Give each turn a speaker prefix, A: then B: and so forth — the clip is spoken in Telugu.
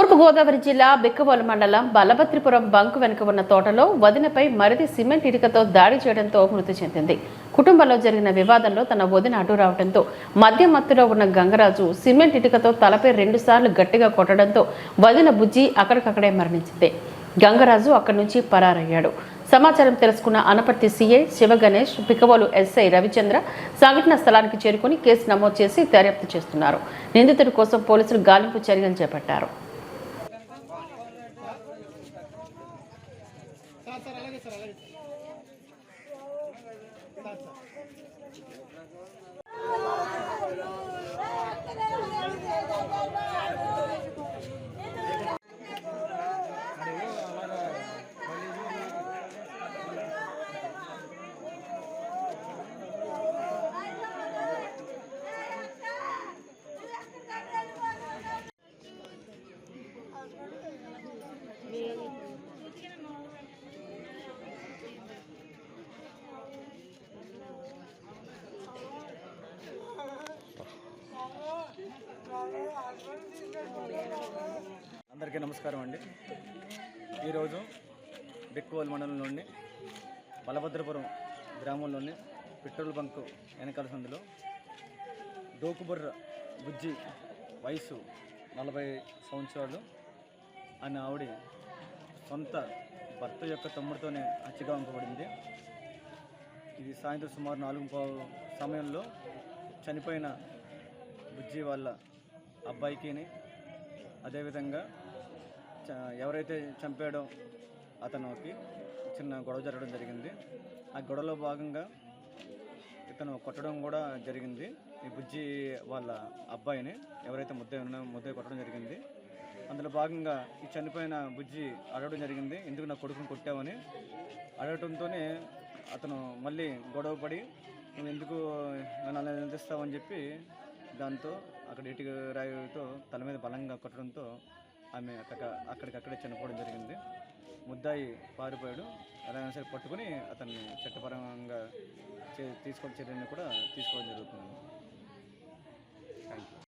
A: తూర్పుగోదావరి జిల్లా బిక్కవోలు మండలం బలభద్రిపురం బంకు వెనుక ఉన్న తోటలో వదినపై మరిది సిమెంట్ ఇటుకతో దాడి చేయడంతో మృతి చెందింది. కుటుంబంలో జరిగిన వివాదంలో తన వదిన అడ్డు రావడంతో మద్య మత్తులో ఉన్న గంగరాజు సిమెంట్ ఇటుకతో తలపై రెండుసార్లు గట్టిగా కొట్టడంతో వదిన బుజ్జి అక్కడికక్కడే మరణించింది. గంగరాజు అక్కడి నుంచి పరారయ్యాడు. సమాచారం తెలుసుకున్న అనపర్తి సీఐ శివగణేష్ పికవోలు ఎస్ఐ రవిచంద్ర సంఘటన స్థలానికి చేరుకుని కేసు నమోదు చేసి దర్యాప్తు చేస్తున్నారు. నిందితుడి కోసం పోలీసులు గాలింపు చర్యలు చేపట్టారు.
B: సార్ సార్ అలాగే సార్ అలాగే సార్ అందరికీ నమస్కారం అండి. ఈరోజు బిక్కువల్ మండలంలోని బలభద్రపురం గ్రామంలోని పెట్రోల్ బంకు వెనకాల సందులో డోకుబుర్ర బుజ్జి వయసు నలభై సంవత్సరాలు అని ఆవిడ సొంత భర్త యొక్క తమ్ముడితోనే హత్యగా ఉంపబడింది. ఇది సాయంత్రం సుమారు నాలుగు సమయంలో చనిపోయిన బుజ్జి వాళ్ళ అబ్బాయికిని. అదేవిధంగా చ- ఎవరైతే చంపాడో అతనికి చిన్న గొడవ జరగడం జరిగింది. ఆ గొడవలో భాగంగా ఇతను కొట్టడం కూడా జరిగింది. ఈ బుజ్జి వాళ్ళ అబ్బాయిని ఎవరైతే ముద్ద ఉన్నారో ముద్ద కొట్టడం జరిగింది. అందులో భాగంగా ఈ చనిపోయిన బుజ్జి అడగడం జరిగింది. ఎందుకు నా కొడుకుని కొట్టావని? అడగటంతోనే అతను మళ్ళీ గొడవ పడి నువ్వు ఎందుకు నన్ను నిందిస్తావని చెప్పి దాంతో అక్కడ ఇటుక రాయితో తల మీద బలంగా కొట్టడంతో ఆమె అక్కడ అక్కడికక్కడే చనిపోవడం జరిగింది. ముద్దాయి పారిపోయాడు. అలాగే సరే పట్టుకుని అతన్ని చట్టపరంగా తీసుకొని చర్యలను కూడా తీసుకోవడం జరుగుతుంది. Thank you